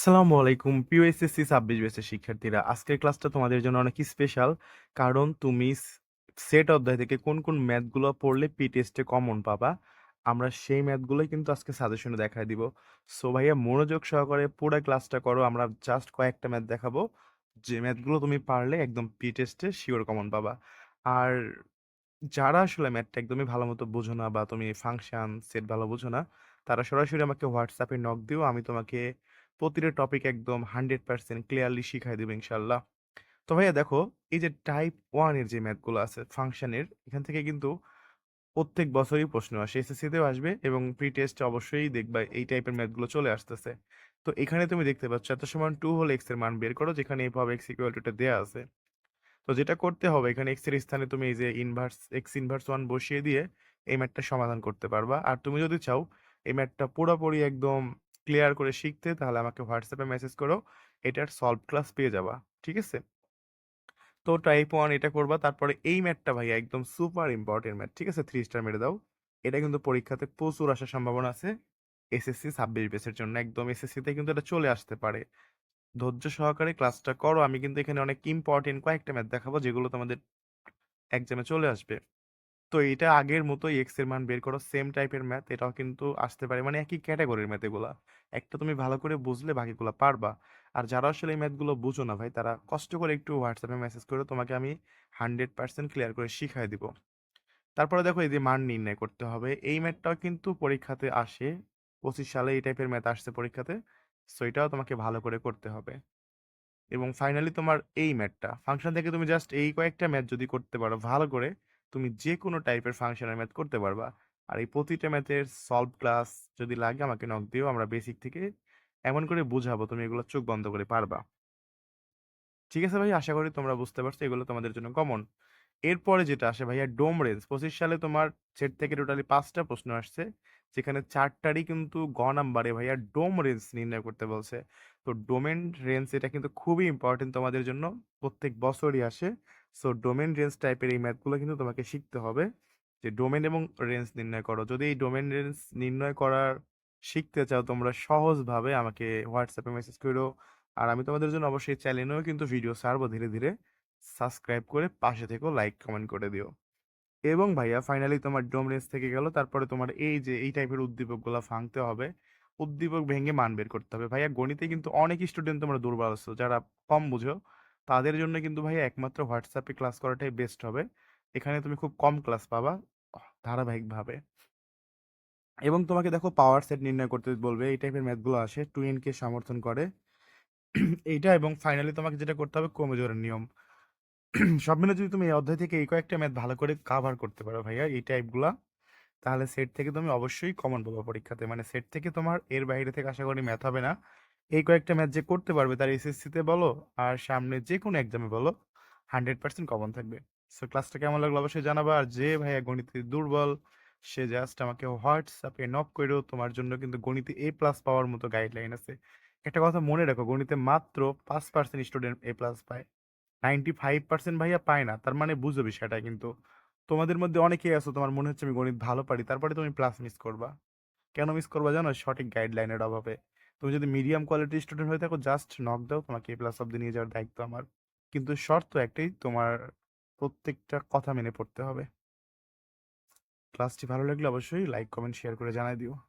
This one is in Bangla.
আসসালামু আলাইকুম। প্রিয় এসএসসি ছাব্বিশ ব্যাচের শিক্ষার্থীরা, আজকের ক্লাসটা তোমাদের জন্য অনেক স্পেশাল কারণ তুমি সেট অধ্যায় থেকে কোন কোন ম্যাথগুলো পড়লে পি টেস্টে কমন পাবা, আমরা সেই ম্যাথগুলোই কিন্তু আজকে সাজেশনে দেখায় দিব। সো ভাইয়া, মনোযোগ সহকারে পুরো ক্লাসটা করো, আমরা জাস্ট কয়েকটা ম্যাথ দেখাবো। যে ম্যাথগুলো তুমি পারলে একদম পি টেস্টে শিওর কমন পাবা। আর যারা আসলে ম্যাথটা একদমই ভালো মতো বোঝো না বা তুমি ফাংশন সেট ভালো বোঝো না, তারা সরাসরি আমাকে হোয়াটসঅ্যাপে নক দিও, আমি তোমাকে প্রতিটা টপিক একদম হান্ড্রেড পার্সেন্ট ক্লিয়ারলি শিখাই দেবো ইনশাল্লাহ। তো ভাইয়া দেখো, এই যে টাইপ ওয়ানের যে ম্যাথগুলো আছে ফাংশনের এখান থেকে কিন্তু প্রত্যেক বছরই প্রশ্ন আসে। এসএসসিতেও আসবে এবং প্রি টেস্টে অবশ্যই দেখবা এই টাইপের ম্যাথগুলো চলে আসতেছে। তো এখানে তুমি দেখতে পাচ্ছ, এত সমান টু হলে এক্সের মান বের করো, যেখানে এইভাবে এক্স ইকুয়াল টুটা দেওয়া আছে। তো যেটা করতে হবে, এখানে এক্সের স্থানে তুমি এই যে ইনভার্স এক্স ইনভার্স ওয়ান বসিয়ে দিয়ে এই ম্যাথটা সমাধান করতে পারবা। আর তুমি যদি চাও, এই ম্যাথটা পুরোপুরি একদম ক্লিয়ার করে শিখতে, তাহলে আমাকে হোয়াটসঅ্যাপে মেসেজ করো, এটার সলভ ক্লাস পেয়ে যাবা, ঠিক আছে? তো টাইপ ওয়ান এটা করবা, তারপরে এই ম্যাথটা ভাই একদম সুপার ইম্পর্টেন্ট ম্যাট ঠিক আছে? থ্রি স্টার মেরে দাও, এটা কিন্তু পরীক্ষাতে প্রচুর আসার সম্ভাবনা আছে এসএসসি ছাব্বিশ বেসের জন্য, একদম এসএসসিতে কিন্তু এটা চলে আসতে পারে। ধৈর্য সহকারে ক্লাসটা করো, আমি কিন্তু এখানে অনেক ইম্পর্টেন্ট কয়েকটা ম্যাথ দেখাবো, যেগুলো তোমাদের এক্সামে চলে আসবে। তো এটা আগের মতোই এক্সের মান বের করো সেম টাইপের ম্যাথ এটাও কিন্তু আসতে পারে। মানে একই ক্যাটাগরির ম্যাথ এগুলা। একটা তুমি ভালো করে বুঝলে বাকিগুলো পারবা। আর যারা আসলে এই ম্যাথগুলো বুঝো না ভাই, তারা কষ্ট করে একটু হোয়াটসঅ্যাপে মেসেজ করে তোমাকে আমি হান্ড্রেড পার্সেন্ট ক্লিয়ার করে শিখাই দিব। তারপরে দেখো এই যে মান নির্ণয় করতে হবে। এই ম্যাথটাও কিন্তু পরীক্ষাতে আসে। পঁচিশ সালে এই টাইপের ম্যাথ আসছে পরীক্ষাতে। সো এটাও তোমাকে ভালো করে করতে হবে। এবং ফাইনালি তোমার এই ম্যাথটা ফাংশন থেকে তুমি জাস্ট এই কয়েকটা ম্যাথ যদি করতে পারো ভালো করে তুমি যে কোনো টাইপের ফাংশনের ম্যাথ করতে পারবা। আর এই প্রতিটা ম্যাথের সলভ ক্লাস যদি লাগে আমাকে নক দিও, আমরা বেসিক থেকে এমন করে বুঝাবো, তুমি এগুলো চোখ বন্ধ করে পারবা। ঠিক আছে ভাই? আশা করি তোমরা বুঝতে পারছ, এগুলো তোমাদের জন্য কমন এরপরে যেটা আসে ভাইয়া ডোম রেঞ্জ পঁচিশ সালে তোমার সেট থেকে টোটালি পাঁচটা প্রশ্ন আসছে। যেখানে চারটারই কিন্তু গ নাম্বারে ভাইয়া ডোম রেঞ্জ নির্ণয় করতে বলছে। তো ডোমেন রেঞ্জ এটা কিন্তু খুবই ইম্পর্টেন্ট তোমাদের জন্য। প্রত্যেক বছরই আসে। সো ডোমেন রেঞ্জ টাইপের এই ম্যাথগুলো কিন্তু তোমাকে শিখতে হবে যে ডোমেন এবং রেঞ্জ নির্ণয় করো। যদি এই ডোমেন রেঞ্জ নির্ণয় করার শিখতে চাও তোমরা সহজভাবে আমাকে হোয়াটসঅ্যাপে মেসেজ করো আর আমি তোমাদের জন্য অবশ্যই চ্যানেলেও কিন্তু ভিডিও ছাড়বো ধীরে ধীরে। সাবস্ক্রাইব করে পাশে থেকেও লাইক কমেন্ট করে দিও। এবং ভাইয়া ফাইনালি তোমার ডোম রেঞ্জ থেকে গেল। তারপরে তোমার এই যে, এই টাইপের উদ্দীপকগুলো ভাঙতে হবে। উদ্দীপক ভেঙে মান বের করতে হবে। ভাইয়া গণিতে কিন্তু অনেক স্টুডেন্ট তোমরা দুর্বল আছো, যারা কম বুঝো। তাদের জন্য কিন্তু ভাইয়া একমাত্র হোয়াটসঅ্যাপে ক্লাস করাটাই বেস্ট হবে। এখানে তুমি খুব কম ক্লাস পাবা, ধারাবাহিকভাবে। এবং তোমাকে দেখো পাওয়ার সেট নির্ণয় করতে বলবে, এই টাইপের ম্যাথগুলো আসে টু এন কে সমর্থন করে। এইটা এবং ফাইনালি তোমাকে যেটা করতে হবে কমজোরের নিয়ম। সব মিলে যদি তুমি এই অধ্যায় থেকে এই কয়েকটা ম্যাথ ভালো করে কাভার করতে পারো ভাইয়া, এই টাইপগুলা তাহলে সেট থেকে তুমি অবশ্যই কমন পাবো পরীক্ষাতে। মানে সেট থেকে তোমার এর বাইরে থেকে আশা করি ম্যাথ হবে না। এই কয়েকটা ম্যাথ যে করতে পারবে তার এসএসসিতে বলো, আর সামনে যে কোনো এক্সামে বলো হান্ড্রেড পার্সেন্ট কমন থাকবে। সো ক্লাসটা কেমন লাগল অবশ্যই জানাবা। আর যে ভাইয়া গণিতে দুর্বল, সে জাস্ট আমাকে হোয়াটসঅ্যাপে নক করেও তোমার জন্য কিন্তু গণিতে এ প্লাস পাওয়ার মতো গাইডলাইন আছে। একটা কথা মনে রাখো, গণিতে মাত্র পাঁচ পার্সেন্ট স্টুডেন্ট এ প্লাস পায়। নাইনটি ফাইভ পার্সেন্ট ভাইয়া পায় না। তার মানে বুঝো বিষয়টা কিন্তু। তোমাদের মধ্যে অনেকেই আছো, তোমার মনে হচ্ছে আমি গণিত ভালো পারি, তারপরে তুমি প্লাস মিস করবা। কেন মিস করবা জানো? সঠিক গাইডলাইনের অভাবে। তুমি যদি মিডিয়াম কোয়ালিটির স্টুডেন্ট হয়ে থাকো জাস্ট নক দাও, তোমাকে এ প্লাস অব্দি নিয়ে যাওয়ার দায়িত্ব আমার। কিন্তু শর্ত একটাই, তোমার প্রত্যেকটা কথা মেনে পড়তে হবে। ক্লাসটি ভালো লাগলে অবশ্যই লাইক কমেন্ট শেয়ার করে জানাই দিও।